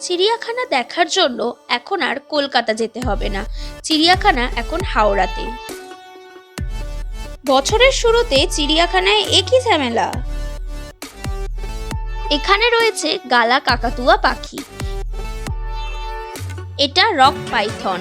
চিড়িয়াখানা দেখার জন্য এখন আর কলকাতা যেতে হবে না। চিড়িয়াখানা এখন হাওড়াতে। বছরের শুরুতে চিড়িয়াখানায় একই ঝামেলা। এখানে রয়েছে গালা কাকাতুয়া পাখি। এটা রক পাইথন।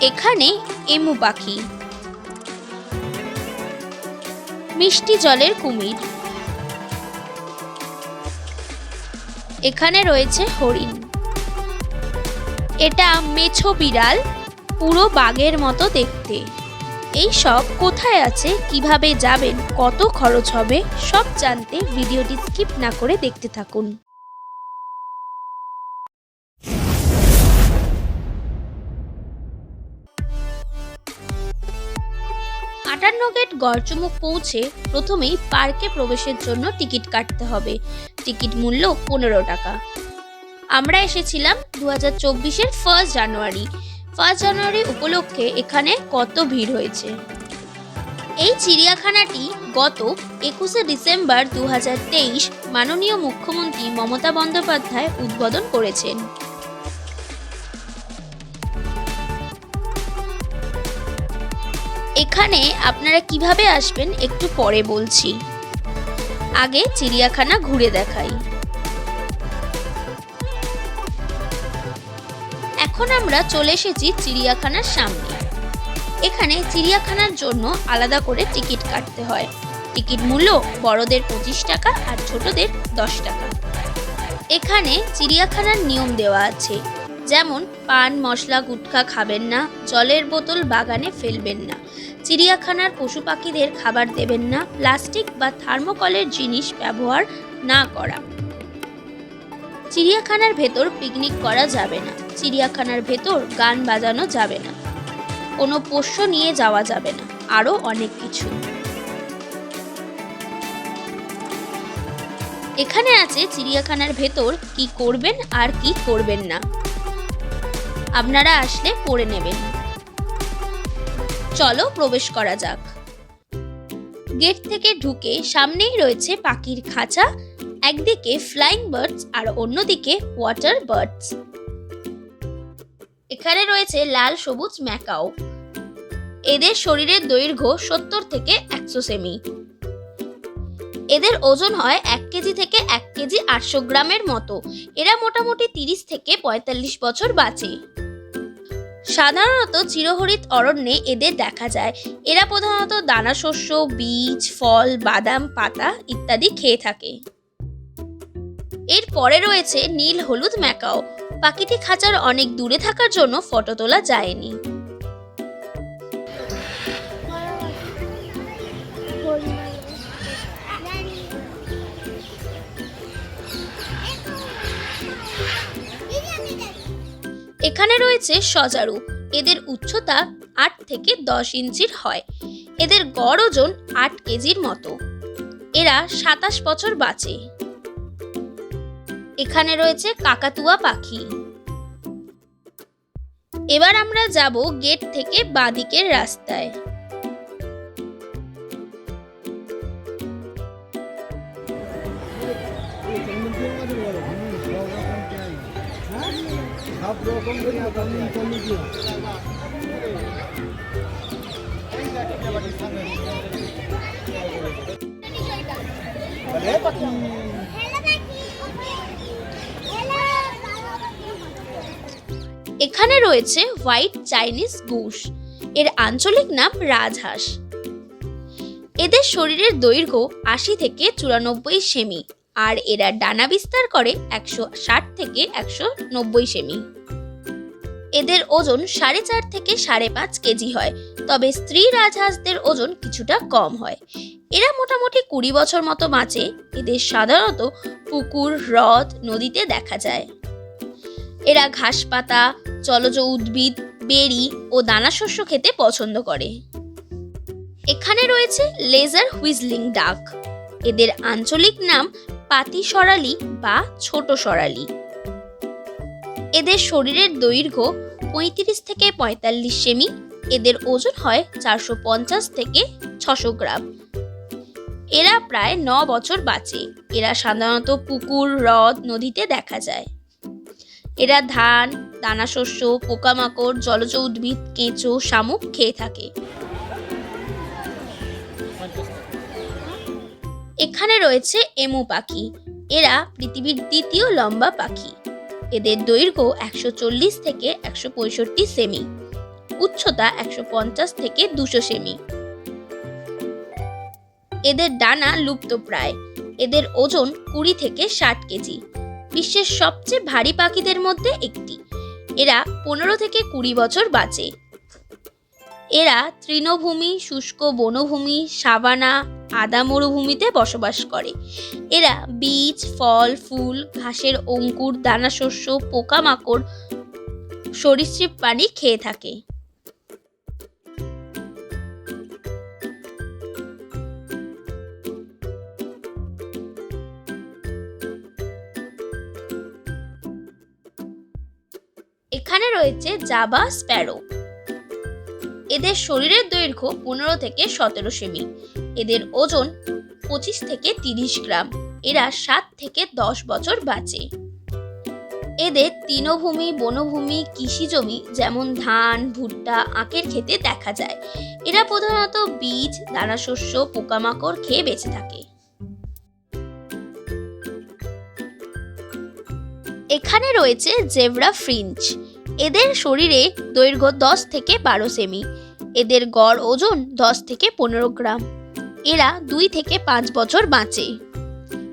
এখানে এমু পাখি। মিষ্টি জলের কুমির। এখানে রয়েছে হরিণ। এটা মেছো বিড়াল, পুরো বাঘের মতো দেখতে। এই সব কোথায় আছে, কীভাবে যাবেন, কত খরচ হবে, সব জানতে ভিডিওটি স্কিপ না করে দেখতে থাকুন। গড়চমুখ পৌঁছে প্রথমেই পার্কে প্রবেশের জন্য টিকিট কাটতে হবে। টিকিট মূল্য পনেরো টাকা। আমরা এসেছিলাম দু হাজার চব্বিশের ফার্স্ট জানুয়ারি। ফার্স্ট জানুয়ারি উপলক্ষে এখানে কত ভিড় হয়েছে? এই চিড়িয়াখানাটি গত একুশে ডিসেম্বর দু মাননীয় মুখ্যমন্ত্রী মমতা বন্দ্যোপাধ্যায় উদ্বোধন করেছেন। এখানে আপনারা কীভাবে আসবেন একটু পরে বলছি। আগে চিড়িয়াখানা ঘুরে দেখাই। এখন আমরা চলে এসেছি চিড়িয়াখানার সামনে। এখানে চিড়িয়াখানার জন্য আলাদা করে টিকিট কাটতে হয়। টিকিট মূল্য বড়দের পঁচিশ টাকা আর ছোটদের দশ টাকা। এখানে চিড়িয়াখানার নিয়ম দেওয়া আছে। যেমন, পান, মশলা, গুটখা খাবেন না, জলের বোতল বাগানে ফেলবেন না। চিড়িয়াখানার পশু পাখিদের খাবার দেবেন না, প্লাস্টিক বা থার্মোকলের জিনিস ব্যবহার না করা। চিড়িয়াখানার ভেতর পিকনিক করা যাবে না, চিড়িয়াখানার ভেতর গান বাজানো যাবে না, কোনো পোষ্য নিয়ে যাওয়া যাবে না, আরও অনেক কিছু। এখানে আছে চিড়িয়াখানার ভেতর কি করবেন আর কি করবেন না। আপনারা আসলে পড়ে নেবেন। চলো প্রবেশ করা যাক। গেট থেকে ঢুকে সামনেই রয়েছে পাখির খাঁচা, একদিকে ফ্লাইং বার্ডস আর অন্যদিকে ওয়াটার বার্ডস এখানে রয়েছে লাল সবুজ ম্যাকাও। এদের শরীরের দৈর্ঘ্য সত্তর থেকে একশো সেমি। এদের ওজন হয় এক কেজি থেকে এক কেজি আটশো গ্রামের মতো। এরা মোটামুটি তিরিশ থেকে পঁয়তাল্লিশ বছর বাঁচে। সাধারণত চিরহরিত অরণ্যে এদের দেখা যায়। এরা প্রধানত দানা শস্য, বীজ, ফল, বাদাম, পাতা ইত্যাদি খেয়ে থাকে। এর পরে রয়েছে নীল হলুদ ম্যাকাও। পাখিটি খাঁচার অনেক দূরে থাকার জন্য ফটো তোলা যায়নি। এখানে রয়েছে সজারু। এদের উচ্চতা আট থেকে দশ ইঞ্চির হয়। এদের গড় ওজন আট কেজির মতো। এরা সাতাশ বছর বাঁচে। এখানে রয়েছে কাকাতুয়া পাখি। এবার আমরা যাব গেট থেকে বাঁদিকের রাস্তায়। এখানে রয়েছে হোয়াইট চাইনিজ গুস এর আঞ্চলিক নাম রাজহাঁস। এদের শরীরের দৈর্ঘ্য আশি থেকে চুরানব্বই সেমি, আর এরা ডানা বিস্তার করে একশো ষাট থেকে একশো নব্বই সেমি। এদের ওজন সাড়ে চার থেকে সাড়ে পাঁচ কেজি হয়, তবে স্ত্রী রাজহাঁসদের ওজন কিছুটা কম হয়। এরা মোটামুটি কুড়ি বছর মতো বাঁচে, এদের সাধারণত পুকুর, হ্রদ, নদীতে দেখা যায়। এরা ঘাস পাতা জলজ উদ্ভিদ, বেরি ও দানা শস্য খেতে পছন্দ করে। এখানে রয়েছে লেজার হুইজলিং ডাক। এদের আঞ্চলিক নাম পাতি সরালি বা ছোট সরালি। এদের শরীরের দৈর্ঘ্য পঁয়ত্রিশ থেকে পঁয়তাল্লিশ সেমি, এদের ওজন হয় চারশো পঞ্চাশ থেকে ছশো গ্রাম। এরা প্রায় ন বছর বাঁচে। এরা সাধারণত পুকুর, হ্রদ, নদীতে দেখা যায়। এরা ধান দানাশস্য পোকামাকড়, জলজ উদ্ভিদ, কেঁচো, শামুক খেয়ে থাকে। এখানে রয়েছে এমু পাখি। এরা পৃথিবীর দ্বিতীয় লম্বা পাখি। এদের দৈর্ঘ্য একশো চল্লিশ থেকে একশো পঁয়ষট্টি সেমি, উচ্চতা একশো পঞ্চাশ থেকে দুশো সেমি। এদের ডানা লুপ্তপ্রায় এদের ওজন কুড়ি থেকে ষাট কেজি। বিশ্বের সবচেয়ে ভারী পাখিদের মধ্যে একটি। এরা পনেরো থেকে কুড়ি বছর বাঁচে। এরা তৃণভূমি, শুষ্ক বনভূমি, সাবানা, আদা মরুভূমিতে বসবাস করে। এরা বীজ, ফল, ফুল, ঘাসের অঙ্কুর, দানাশস্য, পোকামাকড়, সরীসৃপ প্রাণী খেয়ে থাকে। এখানে রয়েছে জাবা স্প্যারো। এদের শরীরের দৈর্ঘ্য পনেরো থেকে সতেরো সেমি। এদের ওজন পঁচিশ থেকে তিরিশ গ্রাম। এরা সাত থেকে দশ বছর বাঁচে। এদের তৃণভূমি, বনভূমি কৃষি জমি যেমন ধান, ভুট্টা, আখের খেতে দেখা যায়। এরা প্রধানত বীজ, দানাশস্য, পোকামাকড় খেয়ে বেঁচে থাকে। এখানে রয়েছে জেব্রা ফ্রিঞ্চ এদের শরীরে দৈর্ঘ্য দশ থেকে বারো সেমি। এদের গড় ওজন দশ থেকে পনেরো গ্রাম। এরা দুই থেকে পাঁচ বছর বাঁচে।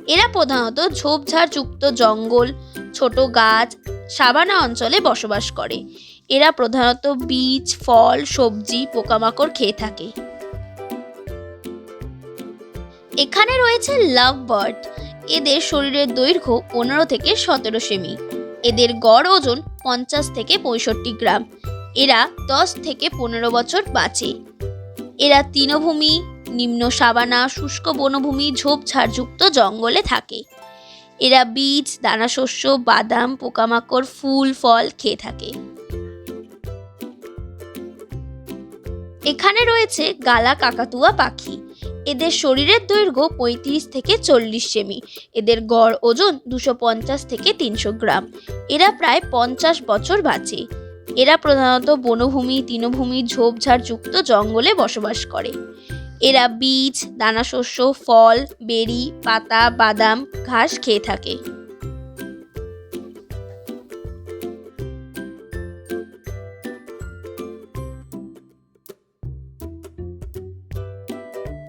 এরা প্রধানত ঝোপঝাড়যুক্ত জঙ্গল, ছোট গাছ, সাবানা অঞ্চলে বসবাস করে। এরা প্রধানত বীজ, ফল, সবজি, পোকামাকড় খেয়ে থাকে। এখানে রয়েছে লাভ বার্ড এদের শরীরের দৈর্ঘ্য পনেরো থেকে সতেরো সেমি। এদের গড় ওজন পঞ্চাশ থেকে পঁয়ষট্টি গ্রাম। এরা দশ থেকে পনেরো বছর বাঁচে। এরা তৃণভূমি, নিম্ন সাবানা, শুষ্ক বনভূমি ঝোপঝাড়যুক্ত জঙ্গলে থাকে। এরা বীজ, দানাশস্য, বাদাম, পোকামাকড়, ফুল, ফল খেয়ে থাকে। এখানে রয়েছে গালা কাকাতুয়া পাখি। এদের শরীরের দৈর্ঘ্য পঁয়ত্রিশ থেকে চল্লিশ সেমি। এদের গড় ওজন দুশো পঞ্চাশ থেকে তিনশো গ্রাম। এরা প্রায় পঞ্চাশ বছর বাঁচে। এরা প্রধানত বনভূমি তৃণভূমি ঝোপঝাড়যুক্ত জঙ্গলে বসবাস করে। এরা বীজ, দানাশস্য, ফল, বেরি, পাতা, বাদাম, ঘাস খেয়ে থাকে।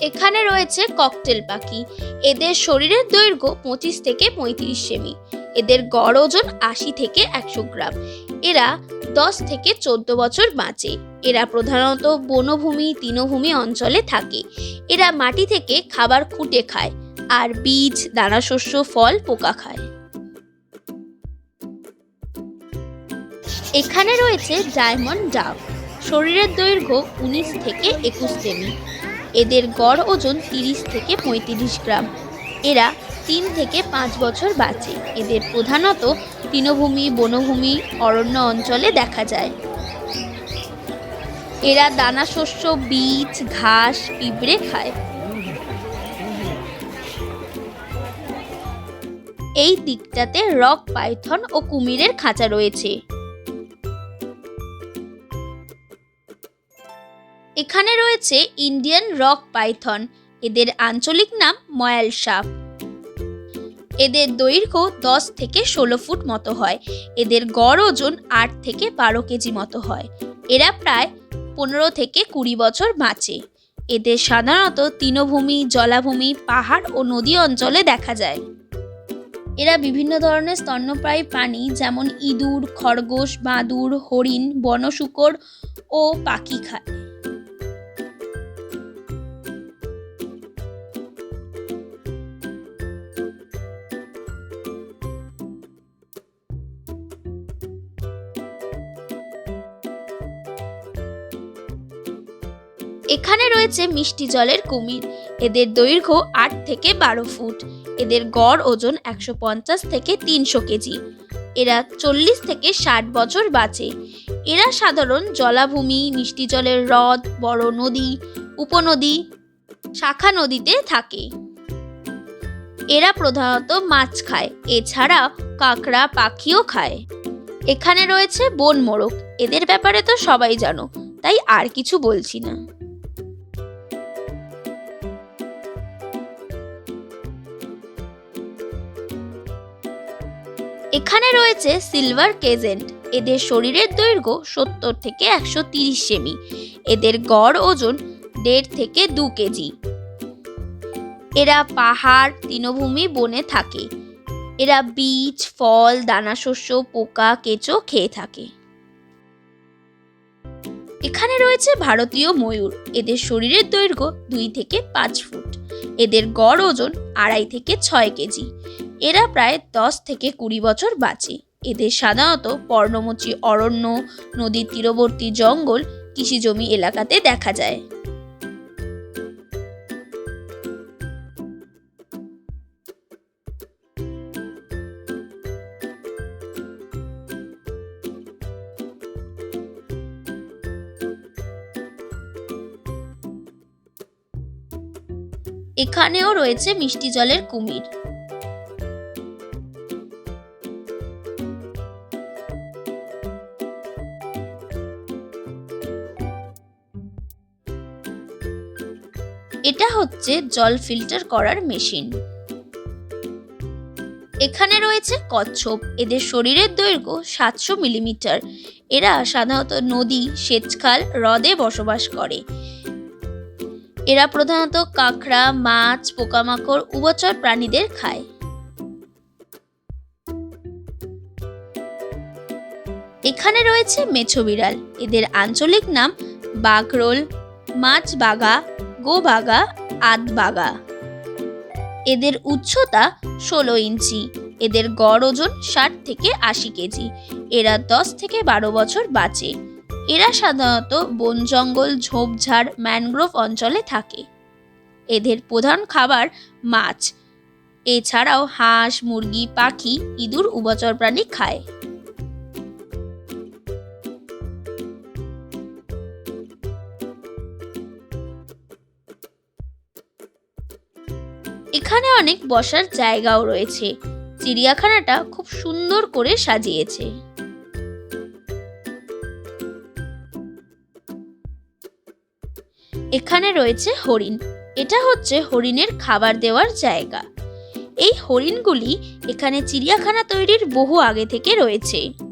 এখানে রয়েছে ককটেল পাখি। এদের শরীরের দৈর্ঘ্য পঁচিশ থেকে পঁয়ত্রিশ সেমি। এদের গড় ওজন আশি থেকে একশো গ্রাম। এরা দশ থেকে চোদ্দ বছর বাঁচে। এরা প্রধানত বনভূমি, তৃণভূমি অঞ্চলে থাকে। এরা মাটি থেকে খাবার খুঁটে খায় আর বীজ, দানাশস্য, ফল পোকা খায়। এখানে রয়েছে ডায়মন্ড ডাব। শরীরের দৈর্ঘ্য উনিশ থেকে একুশ সেমি। এদের গড় ওজন তিরিশ থেকে পঁয়ত্রিশ গ্রাম। এরা তিন থেকে পাঁচ বছর বাঁচে। এদের প্রধানত তৃণভূমি বনভূমি, অরণ্য অঞ্চলে দেখা যায়। এরা দানাশস্য বীজ, ঘাস, পিঁপড়ে খায়। এই দিকটাতে রক, পাইথন ও কুমিরের খাঁচা রয়েছে। এখানে রয়েছে ইন্ডিয়ান রক, পাইথন। এদের আঞ্চলিক নাম ময়াল সাপ। এদের দৈর্ঘ্য দশ থেকে ষোলো ফুট মতো হয়। এদের গড় ওজন আট থেকে বারো কেজি মতো হয়। এরা প্রায় পনেরো থেকে কুড়ি বছর বাঁচে। এদের সাধারণত তৃণভূমি, জলাভূমি, পাহাড় ও নদী অঞ্চলে দেখা যায়। এরা বিভিন্ন ধরনের স্তন্যপ্রায়ী প্রাণী যেমন ইঁদুর, খরগোশ, বাঁদুর, হরিণ, বনশূকর ও পাখি খায়। এখানে রয়েছে মিষ্টি জলের কুমির। এদের দৈর্ঘ্য আট থেকে বারো ফুট। এদের গড় ওজন একশো পঞ্চাশ থেকে তিনশো কেজি। এরা চল্লিশ থেকে ষাট বছর বাঁচে। এরা সাধারণ জলাভূমি, মিষ্টি জলের হ্রদ, বড় নদী, উপনদী, শাখা নদীতে থাকে। এরা প্রধানত মাছ খায়, এছাড়া কাঁকড়া, পাখিও খায়। এখানে রয়েছে বন মোরগ এদের ব্যাপারে তো সবাই জানো, তাই আর কিছু বলছি না। এখানে রয়েছে সিলভার কেজেন্ট। এদের শরীরের দৈর্ঘ্য সত্তর থেকে একশো তিরিশ সেমি। এদের গড় ওজন দেড় থেকে দু কেজি। এরা পাহাড়, তৃণভূমি বনে থাকে। এরা বীজ, ফল, দানাশস্য, পোকা, কেঁচো খেয়ে থাকে। এখানে রয়েছে ভারতীয় ময়ূর। এদের শরীরের দৈর্ঘ্য দুই থেকে পাঁচ ফুট। এদের গড় ওজন আড়াই থেকে ছয় কেজি। এরা প্রায় দশ থেকে কুড়ি বছর বাঁচে। এদের সাধারণত পর্ণমোচী অরণ্য, নদীর তীরবর্তী জঙ্গল, কৃষিজমি এলাকাতে দেখা যায়। এখানেও রয়েছে মিষ্টি জলের কুমির। এটা হচ্ছে জল ফিল্টার করার মেশিন। এখানে রয়েছে কচ্ছপ। এদের শরীরের দৈর্ঘ্য সাতশো মিলিমিটার। এরা সাধারণত নদী, সেচখাল, হ্রদে বসবাস করে। এরা প্রধানত কাঁকড়া, মাছ, পোকামাকড়, উভচর প্রাণীদের খায়। এখানে রয়েছে মেছো বিড়াল। এদের আঞ্চলিক নাম বাঘরোল, মাছ বাগা গোবাগা আধবাগা এদের উচ্চতা ষোলো ইঞ্চি, এদের গড় ওজন ষাট থেকে আশি কেজি। এরা দশ থেকে বারো বছর বাঁচে। এরা সাধারণত বন জঙ্গল, ঝোপঝাড়, ম্যানগ্রোভ অঞ্চলে থাকে। এদের প্রধান খাবার মাছ। এছাড়াও হাঁস, মুরগি, পাখি, ইঁদুর, উভচর প্রাণী খায়। এখানে অনেক বসার জায়গাও রয়েছে। চিড়িয়াখানাটা খুব সুন্দর করে সাজিয়েছে। এখানে রয়েছে হরিণ। এটা হচ্ছে হরিণের খাবার দেওয়ার জায়গা। এই হরিণগুলি এখানে চিড়িয়াখানা তৈরির বহু আগে থেকে রয়েছে।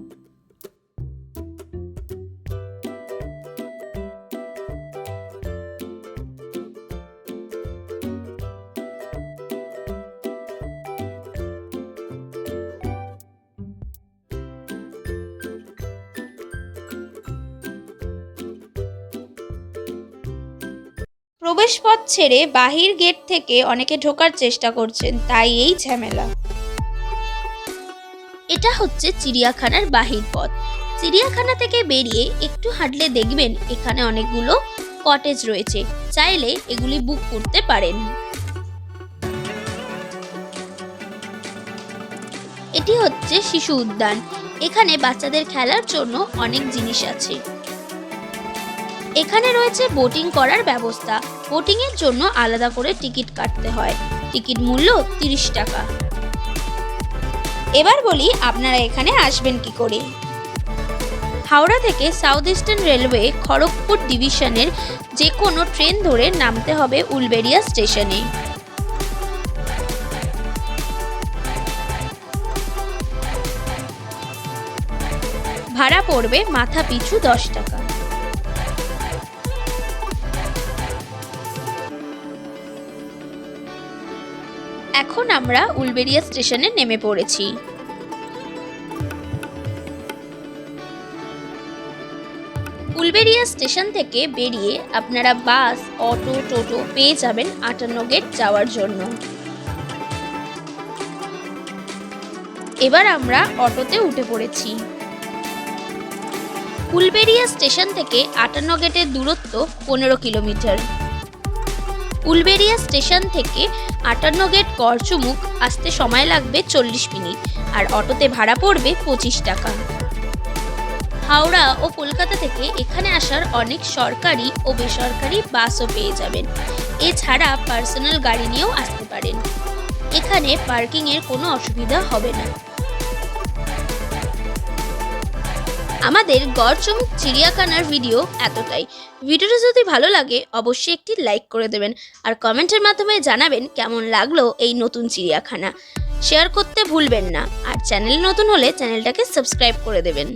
প্রবেশপথ ছেড়ে বাহির গেট থেকে অনেকে ঢোকার চেষ্টা করছেন, তাই এই ঝামেলা। এটা হচ্ছে চিড়িয়াখানার বাহির পথ। চিড়িয়াখানা থেকে বেরিয়ে একটু হাঁটলে দেখবেন এখানে অনেকগুলো কটেজ রয়েছে। চাইলে এগুলি বুক করতে পারেন। এটি হচ্ছে শিশু উদ্যান। এখানে বাচ্চাদের খেলার জন্য অনেক জিনিস আছে। এখানে রয়েছে বোটিং করার ব্যবস্থা। বোটিং এর জন্য আলাদা করে টিকিট কাটতে হয়। টিকিট মূল্য তিরিশ টাকা। এবার বলি আপনারা এখানে আসবেন কি করে। হাওড়া থেকে সাউথ ইস্টার্ন রেলওয়ে খড়গপুর ডিভিশনের যে কোনো ট্রেন ধরে নামতে হবে উলবেরিয়া স্টেশনে। ভাড়া পড়বে মাথা পিছু দশ টাকা। আমরা উলবেরিয়া স্টেশনে নেমে পড়েছি। উলবেরিয়া স্টেশন থেকে বেরিয়ে আপনারা বাস, অটো, টোটো পেয়ে যাবেন আটান্ন গেট যাওয়ার জন্য। এবার আমরা অটোতে উঠে পড়েছি। উলবেরিয়া স্টেশন থেকে আটান্ন গেটের দূরত্ব পনেরো কিলোমিটার। উলবেরিয়া স্টেশন থেকে আটান্ন গেট করচুমুখ, আসতে সময় লাগবে চল্লিশ মিনিট, আর অটোতে ভাড়া পড়বে পঁচিশ টাকা। হাওড়া ও কলকাতা থেকে এখানে আসার অনেক সরকারি ও বেসরকারি বাসও পেয়ে যাবেন। এছাড়া পার্সোনাল গাড়ি নিয়েও আসতে পারেন। এখানে পার্কিংয়ের কোনো অসুবিধা হবে না। আমাদের গড়চমক চিড়িয়াখানার ভিডিও এতটাই। ভিডিওটা যদি ভালো লাগে, অবশ্যই একটি লাইক করে দেবেন আর কমেন্টের মাধ্যমে জানাবেন কেমন লাগল এই নতুন চিড়িয়াখানা। শেয়ার করতে ভুলবেন না আর চ্যানেল নতুন হলে চ্যানেলটাকে সাবস্ক্রাইব করে দেবেন।